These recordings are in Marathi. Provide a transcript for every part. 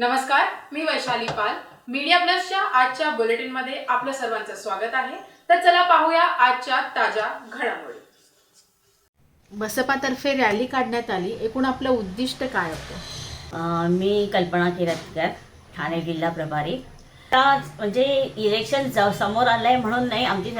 नमस्कार मी वैशाली पाल. मीडिया प्लसच्या आजच्या बुलेटिनमध्ये आपलं सर्वांचं स्वागत आहे. तर चला पाहूया आजच्या ताज्या घडामोडी. बसपातर्फे रॅली काढण्यात आली. एकूण आपलं उद्दिष्ट काय होतं? मी कल्पना किरतकर ठाणे जिल्हा प्रभारी. आता म्हणजे इलेक्शन ज- समोर आलं आहे म्हणून नाही आमची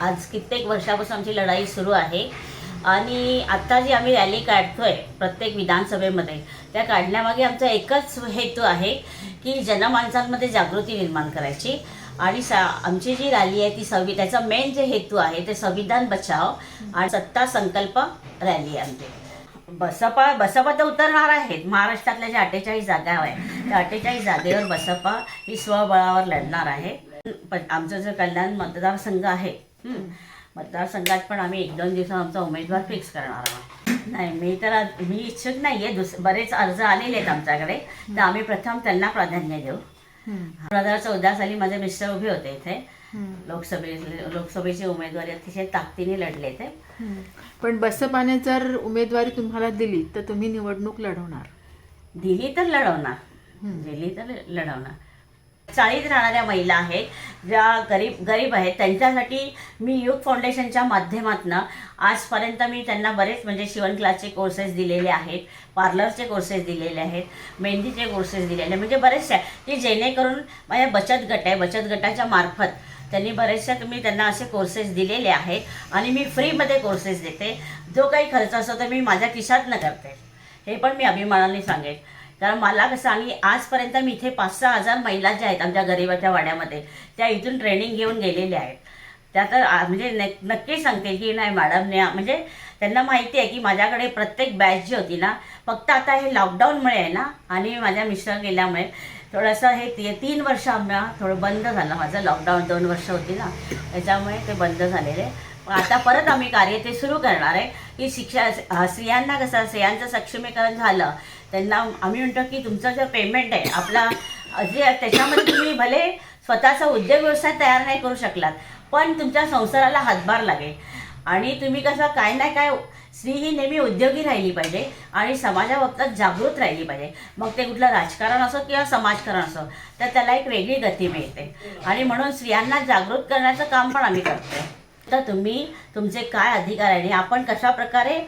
आज कित्येक वर्षापासून आमची लढाई सुरू आहे. आणि आत्ता जी आम्ही रॅली काढतोय प्रत्येक विधानसभेमध्ये त्या काढण्यामागे आमचा एकच हेतू आहे की जनमानसांमध्ये जागृती निर्माण करायची. आणि सा आमची जी रॅली आहे ती संवि त्याचा मेन जे हेतू आहे ते संविधान बचाव आणि सत्ता संकल्प रॅली आहे आमची. बसपा बसपा तर उतरणार आहेत. महाराष्ट्रातल्या ज्या अठ्ठेचाळीस जागा आहे त्या अठ्ठेचाळीस जागेवर बसपा ही स्वबळावर लढणार आहे. पण आमचं जो कल्याण मतदारसंघ आहे मतदारसंघात पण आम्ही एक दोन दिवसात आमचा उमेदवार फिक्स करणार आहोत. नाही मी तर मी इच्छुक नाही आहे दुस बरेच अर्ज आलेले आहेत आमच्याकडे. तर आम्ही प्रथम त्यांना प्राधान्य देऊ. दोन हजार चौदा साली माझे मिस्टर उभे होते इथे. लोकसभे लोकसभेची उमेदवारी अतिशय ताकदीने लढले ते पण बसपाने जर उमेदवारी तुम्हाला दिली तर तुम्ही निवडणूक लढवणार. दिली तर लढवणार. दिली तर लढवणार. चाळीत राहणाऱ्या महिला आहेत ज्या गरीब गरीब आहेत. त्यांच्यासाठी मी युग फाउंडेशनच्या माध्यमातून आजपर्यंत मी त्यांना बरेच म्हणजे शिवण क्लासचे कोर्सेस दिलेले आहेत पार्लरचे कोर्सेस दिलेले आहेत मेहंदीचे कोर्सेस दिलेले आहेत. म्हणजे बरेचसे की जेणेकरून माझ्या बचत गट आहे. बचत गटाच्या मार्फत त्यांनी बरेचशा मी त्यांना असे कोर्सेस दिलेले आहेत आणि मी फ्रीमध्ये कोर्सेस देते. जो काही खर्च असतो तो मी माझ्या खिशातनं करते. हे पण मी अभिमानाने सांगेन. कारण मला कसं आणि आजपर्यंत मी इथे पाच सहा हजार महिला ज्या आहेत आमच्या गरिबाच्या वाड्यामध्ये त्या इथून ट्रेनिंग घेऊन गेलेल्या आहेत. त्या तर म्हणजे नक- नक्की सांगते की नाही मॅडमने म्हणजे त्यांना माहिती आहे की माझ्याकडे प्रत्येक बॅच जी होती ना फक्त आता हे लॉकडाऊनमुळे आहे ना आणि माझ्या मिस्टर गेल्यामुळे थोडंसं हे ती- तीन वर्ष आम्हाला थोडं बंद झालं माझं लॉकडाऊन दोन वर्ष होती ना त्याच्यामुळे ते बंद झालेले. आता परत आम्ही कार्य ते सुरू करणार आहे की शिक्षा स्त्रियांना कसं स्त्रियांचं सक्षमीकरण झालं त्यांना आम्ही म्हणतो की तुमचं जे पेमेंट आहे आपला जे त्याच्यामध्ये तुम्ही भले स्वतःचा उद्योग व्यवसाय तयार नाही करू शकलात पण तुमच्या संसाराला हातभार लागेल. आणि तुम्ही कसं काय नाही काय स्त्री ही नेहमी उद्योगी राहिली पाहिजे आणि समाजाबाबतीत जागृत राहिली पाहिजे. मग ते कुठलं राजकारण असो किंवा समाजकारण असो तर त्याला एक वेगळी गती मिळते. आणि म्हणून स्त्रियांना जागृत करण्याचं काम पण आम्ही करतो तर तुम्ही तुमचे काय अधिकार आहे आणि आपण कशाप्रकारे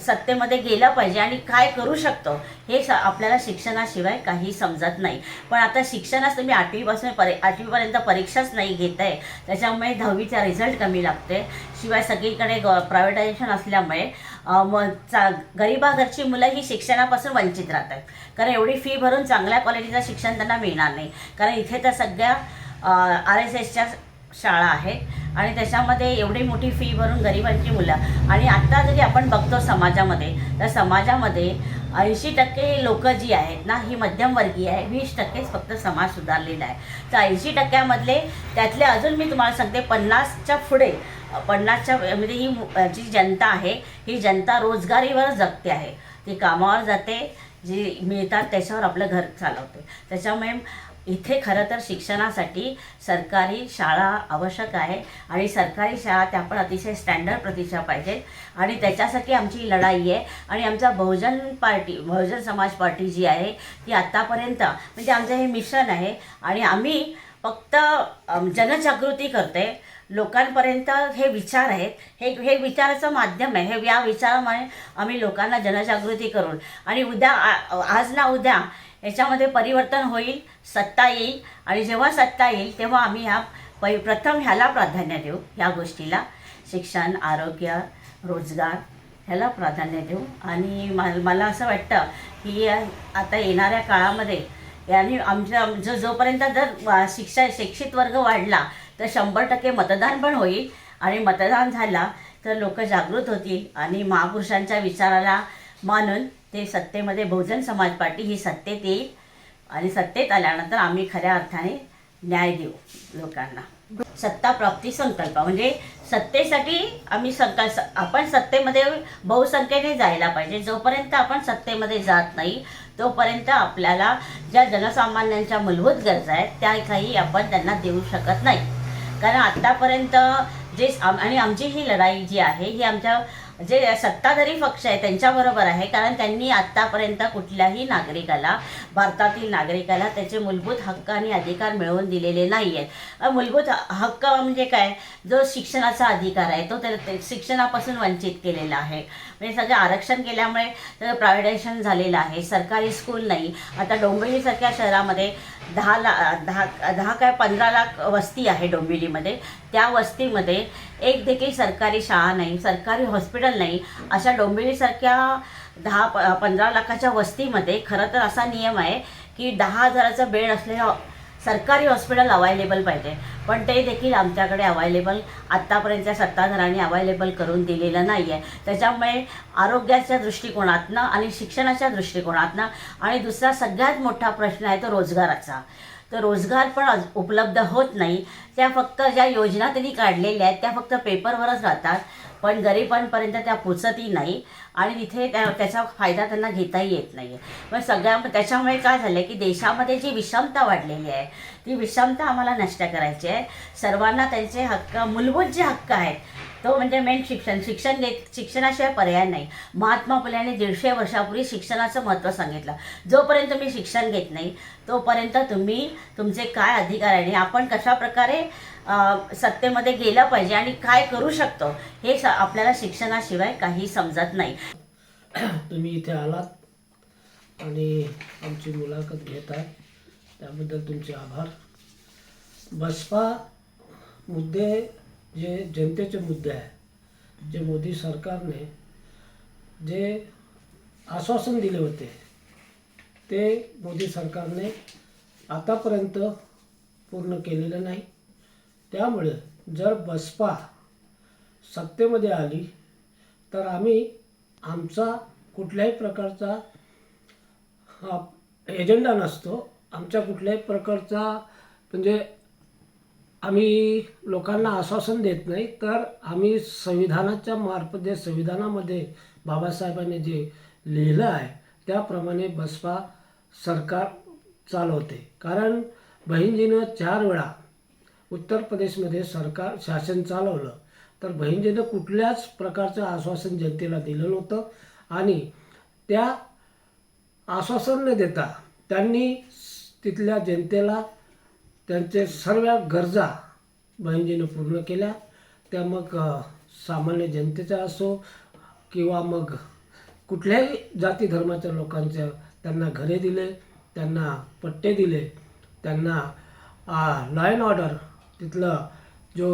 सत्तेमध्ये गेलं पाहिजे आणि काय करू शकतो हे स आपल्याला शिक्षणाशिवाय काही समजत नाही. पण आता शिक्षणास तुम्ही आठवीपासून परे आठवीपर्यंत परीक्षाच नाही घेत आहे त्याच्यामुळे दहावीचा रिझल्ट कमी लागते. शिवाय सगळीकडे ग प्रायव्हेटायझेशन असल्यामुळे मग चा गरिबाघरची मुलं ही शिक्षणापासून वंचित राहत आहेत कारण एवढी फी भरून चांगल्या क्वालिटीचं शिक्षण त्यांना मिळणार नाही. कारण इथे तर सगळ्या आर एस एसच्या शाळा आहे. आणि त्याच्यामध्ये एवढी मोठी फी भरून गरिबांची मुलं. आणि आत्ता जरी आपण बघतो समाजामध्ये तर समाजामध्ये ऐंशी टक्के लोक जी आहेत ना ही मध्यमवर्गीय आहे. वीस टक्केच फक्त समाज सुधारलेला आहे. तर ऐंशी टक्क्यामधले त्यातले अजून मी तुम्हाला सांगते पन्नासच्या पुढे पन्नासच्या म्हणजे ही जी जनता आहे ही जनता रोजगारीवर जगते आहे. ती कामावर जाते जी मिळतात त्याच्यावर आपलं घर चालवते. त्याच्यामुळे इथे खरं तर शिक्षणासाठी सरकारी शाळा आवश्यक आहे आणि सरकारी शाळा त्या पण अतिशय स्टँडर्ड प्रतीच्या पाहिजेत आणि त्याच्यासाठी आमची लढाई आहे. आणि आमचा बहुजन पार्टी बहुजन समाज पार्टी जी आहे ती आत्तापर्यंत म्हणजे आमचं हे मिशन आहे. आणि आम्ही फक्त जनजागृती करते लोकांपर्यंत हे विचार आहेत. हे हे विचाराचं माध्यम आहे. हे या विचारामुळे आम्ही लोकांना जनजागृती करून आणि उद्या आ- आज ना उद्या याच्यामध्ये परिवर्तन होईल सत्ता येईल आणि जेव्हा सत्ता येईल तेव्हा आम्ही ह्या पै प्रथम ह्याला प्राधान्य देऊ ह्या गोष्टीला. शिक्षण आरोग्य रोजगार ह्याला प्राधान्य देऊ. आणि मा- मला असं वाटतं की आता येणाऱ्या काळामध्ये आणि आमच्या जो जोपर्यंत जर शिक्षा शिक्षित वर्ग वाढला तर शंभर टक्के मतदान पण होईल. आणि मतदान झाला तर लोक जागृत होतील. आणि महापुरुषांच्या विचाराला मानून ते सत्तेमध्ये बहुजन समाज पार्टी ही सत्तेत येईल. आणि सत्तेत आल्यानंतर आम्ही खऱ्या अर्थाने न्याय देऊ लोकांना. सत्ता प्राप्ती संकल्प. म्हणजे सत्तेसाठी आम्ही संकल्प आपण सत्तेमध्ये बहुसंख्येने जायला पाहिजे. जोपर्यंत आपण सत्तेमध्ये जात नाही तोपर्यंत आपल्याला ज्या जनसामान्यांच्या मूलभूत गरजा आहेत त्या काही आपण त्यांना देऊ शकत नाही. कारण आत्तापर्यंत जे आम- आणि आमची ही लढाई जी आहे ही आमच्या म्हणजे जे सत्ताधारी पक्ष आहे त्यांच्याबरोबर आहे कारण त्यांनी आत्तापर्यंत कुठल्याही नागरिकाला भारतातील नागरिकाला त्याचे मूलभूत हक्क आणि अधिकार मिळवून दिलेले नाही आहेत मूलभूत हक्क म्हणजे काय? जो शिक्षणाचा अधिकार आहे तो त्या- शिक्षणापासून वंचित केलेला आहे. म्हणजे सगळं आरक्षण केल्यामुळे सगळं प्रायव्हेटायझेशन झालेलं आहे. सरकारी स्कूल नाही. आता डोंबिवलीसारख्या शहरामध्ये दहा ला दहा दहा काय पंधरा लाख वस्ती आहे डोंबिवलीमध्ये. त्या वस्तीमध्ये एक देखील सरकारी शाळा नाही सरकारी हॉस्पिटल नाही. अशा डोंबिवलीसारख्या दहा प पंधरा लाखाच्या वस्तीमध्ये खरं तर असा नियम आहे की दहा हजाराचा बेड असलेलं सरकारी हॉस्पिटल अवायलेबल पाहिजे. पण ते देखील आमच्याकडे अवायलेबल आत्तापर्यंतच्या सत्ताधारांनी अवायलेबल करून दिलेलं नाही आहे त्याच्यामुळे आरोग्याच्या दृष्टिकोनातनं आणि शिक्षणाच्या दृष्टिकोनातनं आणि दुसरा सगळ्यात मोठा प्रश्न आहे तो रोजगाराचा. तर रोजगार पण आज उपलब्ध होत नाही. त्या फक्त ज्या योजना त्यांनी काढलेल्या आहेत त्या फक्त पेपरवरच राहतात. पण गरिबांपर्यंत त्या पोचतही नाही. आणि तिथे त्या त्याचा फायदा त्यांना घेताही येत नाही आहे मग सगळ्या त्याच्यामुळे काय झालं की देशामध्ये जी विषमता वाढलेली आहे ती विषमता आम्हाला नष्ट करायची आहे. सर्वांना त्यांचे हक्क मूलभूत जे हक्क आहेत तो म्हणजे मेन शिक्षण. शिक्षण घेत शिक्षणाशिवाय पर्याय नाही. महात्मा फुले दीडशे वर्षापूर्वी शिक्षणाचं महत्त्व सांगितलं. जोपर्यंत तुम्ही शिक्षण घेत नाही तोपर्यंत तुम्ही तुमचे काय अधिकार आहे आणि आपण कशा प्रकारे सत्तेमध्ये गेलं पाहिजे आणि काय करू शकतो हे स आपल्याला शिक्षणाशिवाय काही समजत नाही. तुम्ही इथे आलात आणि आमची मुलाखत घेत आहे त्याबद्दल तुमचे आभार. बसपा मुद्दे जे जनतेचे मुद्दे आहे जे मोदी सरकारने जे आश्वासन दिले होते ते मोदी सरकारने आतापर्यंत पूर्ण केलेलं नाही. त्यामुळे जर बसपा सत्तेमध्ये आली तर आम्ही आमचा कुठल्याही प्रकारचा एजेंडा नसतो. आमच्या कुठल्याही प्रकारचा म्हणजे आम्ही लोकांना आश्वासन देत नाही तर आम्ही संविधानाच्या मार्फत जे संविधानामध्ये बाबासाहेबांनी जे लिहिलं आहे त्याप्रमाणे बसपा सरकार चालवते. कारण बहिणजीनं चार वेळा उत्तर प्रदेशमध्ये सरकार शासन चालवलं. तर बहिणजीनं कुठल्याच प्रकारचं आश्वासन जनतेला दिलं नव्हतं. आणि त्या आश्वासन न देता त्यांनी तिथल्या जनतेला त्यांचे सर्व गरजा बहिणजीनं पूर्ण केल्या. त्या मग सामान्य जनतेचा असो किंवा मग कुठल्याही जाती धर्माच्या लोकांच्या त्यांना घरे दिले त्यांना पट्टे दिले त्यांना लॉ अँड ऑर्डर तिथलं जो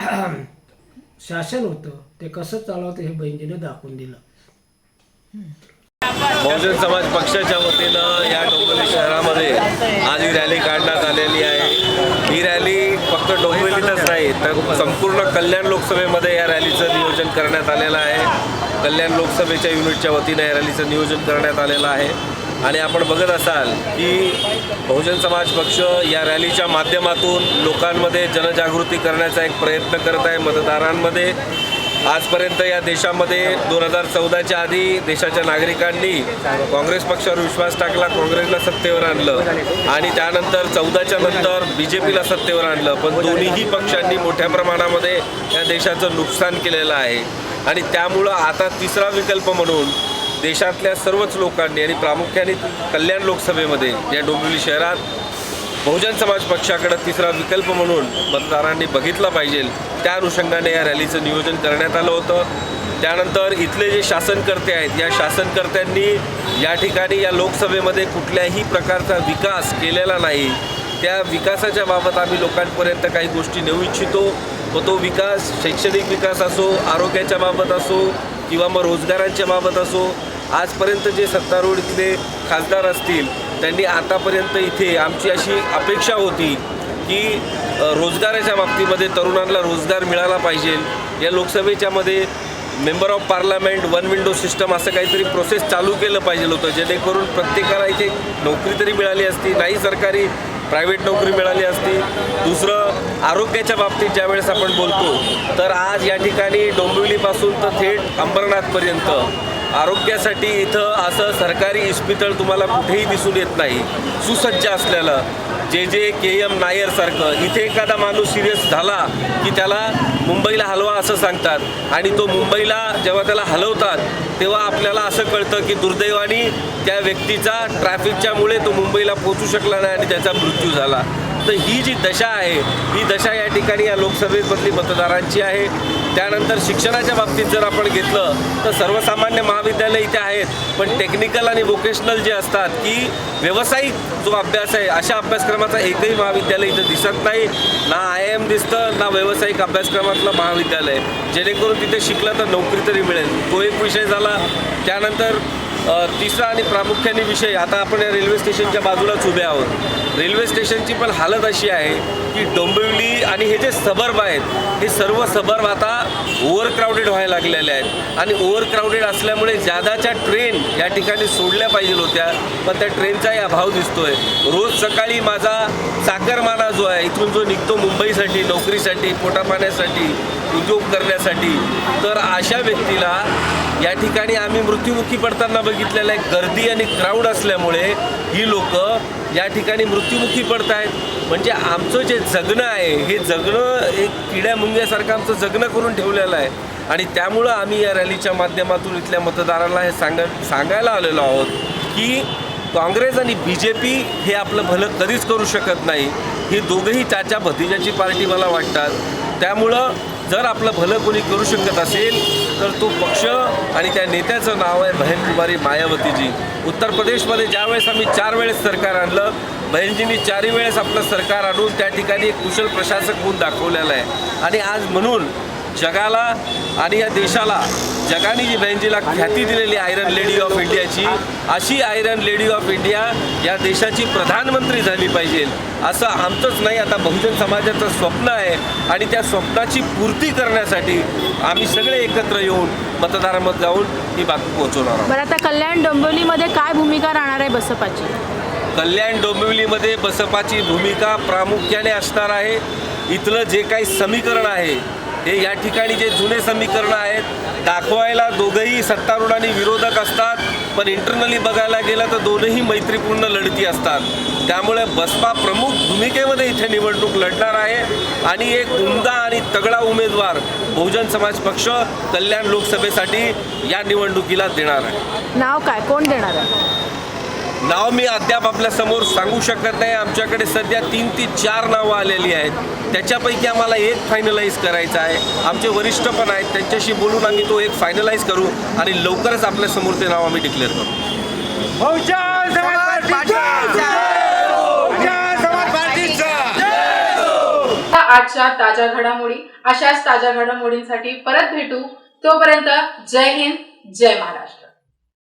शासन होतं ते कसं चालवतं हे बहिणीनं दाखवून दिलं. बहुजन समाज पक्षाच्या वतीनं या डोंबिवली शहरामध्ये आज ही रॅली काढण्यात आलेली आहे. ही रॅली फक्त डोंबिवलीतच नाही तर संपूर्ण कल्याण लोकसभेमध्ये या रॅलीचं नियोजन करण्यात आलेलं आहे. कल्याण लोकसभेच्या युनिटच्या वतीनं या रॅलीचं नियोजन करण्यात आलेलं आहे. आणि आपण बघत असाल की बहुजन समाज पक्ष या रॅलीच्या माध्यमातून लोकांमध्ये जनजागृती करण्याचा एक प्रयत्न करत आहे मतदारांमध्ये. आजपर्यंत या देशामध्ये दोन हजार चौदाच्या आधी देशाच्या नागरिकांनी काँग्रेस पक्षावर विश्वास टाकला काँग्रेसला सत्तेवर आणलं आणि त्यानंतर चौदाच्या नंतर बी जे पीला सत्तेवर आणलं. पण दोन्हीही पक्षांनी मोठ्या प्रमाणामध्ये या देशाचं नुकसान केलेलं आहे. आणि त्यामुळं आता तिसरा विकल्प म्हणून देशातल्या सर्वच लोकांनी आणि प्रामुख्याने कल्याण लोकसभेमध्ये या डोंबिवली शहरात बहुजन समाज पक्षाकडे तिसरा विकल्प म्हणून मतदारांनी बघितला पाहिजे. त्या अनुषंगाने या रॅलीचं नियोजन करण्यात आलं होतं. त्यानंतर इथले जे शासनकर्ते आहेत या शासनकर्त्यांनी या ठिकाणी या लोकसभेमध्ये कुठल्याही प्रकारचा विकास केलेला नाही. त्या विकासाच्या बाबत आम्ही लोकांपर्यंत काही गोष्टी नेऊ इच्छितो. व तो विकास शैक्षणिक विकास असो आरोग्याच्या बाबत असो किंवा मग रोजगारांच्या बाबत असो आजपर्यंत जे सत्तारूढ इथले खासदार असतील त्यांनी आतापर्यंत इथे आमची अशी अपेक्षा होती की रोजगाराच्या बाबतीमध्ये तरुणांना रोजगार मिळाला पाहिजे. या लोकसभेच्यामध्ये member of parliament one window system असं काहीतरी प्रोसेस चालू केलं पाहिजे होतं जेणेकरून प्रत्येकाला इथे नोकरी तरी मिळाली असती नाही सरकारी प्रायव्हेट नोकरी मिळाली असती. दुसरं आरोग्याच्या बाबतीत ज्यावेळेस आपण बोलतो तर आज या ठिकाणी डोंबिवलीपासून तर थेट अंबरनाथपर्यंत आरोग्यासाठी इथं असं सरकारी इस्पितळ तुम्हाला कुठेही दिसून येत नाही. सुसज्ज असलेलं जे जे के एम नायरसारखं इथे एखादा माणूस सिरियस झाला की त्याला मुंबईला हलवा असं सांगतात आणि तो मुंबईला जेव्हा त्याला हलवतात तेव्हा आपल्याला असं कळतं की दुर्दैवाने त्या व्यक्तीचा ट्रॅफिकच्यामुळे तो मुंबईला पोचू शकला नाही आणि त्याचा मृत्यू झाला. तर ही जी दशा आहे ही दशा या ठिकाणी या लोकसभेमधली मतदारांची आहे. त्यानंतर शिक्षणाच्या बाबतीत जर आपण घेतलं तर सर्वसामान्य महाविद्यालय इथे आहेत. पण टेक्निकल आणि वोकेशनल जे असतात की व्यावसायिक जो अभ्यास आहे अशा अभ्यासक्रमाचा एकही महाविद्यालय इथं दिसत नाही. ना आय एम दिसतं ना व्यावसायिक अभ्यासक्रमातलं महाविद्यालय. जेणेकरून तिथे शिकलं तर नोकरी तरी मिळेल. तो एक विषय झाला. त्यानंतर तिसरा आणि प्रामुख्याने विषय आता आपण या रेल्वे स्टेशनच्या बाजूलाच उभे आहोत. रेल्वे स्टेशनची पण हालत अशी आहे की डोंबिवली आणि हे जे सबर्ब आहेत हे सर्व सबर्ब आता ओव्हरक्राऊडेड व्हायला लागलेले आहेत. आणि ओव्हरक्राऊडेड असल्यामुळे ज्यादाच्या ट्रेन या ठिकाणी सोडल्या पाहिजे होत्या पण त्या ट्रेनचाही अभाव दिसतोय. रोज सकाळी माझा चाकरमाना जो आहे इथून जो निघतो मुंबईसाठी नोकरीसाठी पोटापाण्यासाठी उद्योग करण्यासाठी तर अशा व्यक्तीला या ठिकाणी आम्ही मृत्युमुखी पडताना बघितलेलं आहे. गर्दी आणि क्राऊड असल्यामुळे ही लोक या ठिकाणी मृत्युमुखी पडत आहेत म्हणजे आमचं जे जगणं आहे हे जगणं एक किड्या मुंग्यासारखं आमचं जगणं करून ठेवलेलं आहे. आणि त्यामुळं आम्ही या रॅलीच्या माध्यमातून इथल्या मतदारांना हे सांग सांगायला आलेलो आहोत की काँग्रेस आणि बी जे पी हे आपलं भलं कधीच करू शकत नाही. ही दोघंही चाचा भतिजाची पार्टी मला वाटतात. त्यामुळं जर आपलं भलं कोणी करू शकत असेल तर तो पक्ष आणि त्या नेत्याचं नाव आहे बहन कुमारी मायावतीजी. उत्तर प्रदेशमध्ये ज्यावेळेस आम्ही चार वेळेस सरकार आणलं बहिणजींनी चारही वेळेस आपलं सरकार आणून त्या ठिकाणी एक कुशल प्रशासक म्हणून दाखवलेलं आहे. आणि आज म्हणून जगाला आणि या देशाला जगाने जी बहिणजीला ख्याती दिलेली आयरन लेडी ऑफ इंडियाची अशी आयरन लेडी ऑफ इंडिया या देशाची प्रधानमंत्री झाली पाहिजे. असं आमचंच नाही आता बहुजन समाजाचं स्वप्न आहे. आणि त्या स्वप्नाची पूर्ती करण्यासाठी आम्ही सगळे एकत्र येऊन मतदारामध्ये जाऊन ही बातमी पोहोचवणार आहोत. बरं आता कल्याण डोंबिवलीमध्ये काय भूमिका राहणार आहे बसपाची? कल्याण डोंबिवलीमध्ये बसपाची भूमिका प्रामुख्याने असणार आहे. इथलं जे काही समीकरण आहे हे या ठिकाणी जे जुने समीकरणं आहेत दाखवायला दोघंही सत्तारूढ आणि विरोधक असतात पण इंटरनली बघायला गेलं तर दोनही मैत्रीपूर्ण लढती असतात. त्यामुळे बसपा प्रमुख भूमिकेमध्ये इथे निवडणूक लढणार आहे. आणि एक उमदा आणि तगडा उमेदवार बहुजन समाज पक्ष कल्याण लोकसभेसाठी या निवडणुकीला देणार आहे. नाव काय? कोण देणार आहे? नाव मी अद्याप आपल्यासमोर सांगू शकत नाही. आमच्याकडे सध्या तीन ते चार नावं आलेली आहेत. त्याच्यापैकी आम्हाला एक फायनलाइज करायचं आहे. आमचे वरिष्ठ पण आहेत. त्यांच्याशी बोलून आम्ही तो एक फायनलाइज करू आणि लवकरच आपल्यासमोर ते नाव आम्ही डिक्लेअर करू. आजच्या ताज्या घडामोडी अशाच ताज्या घडामोडींसाठी परत भेटू. तोपर्यंत जय हिंद जय महाराष्ट्र.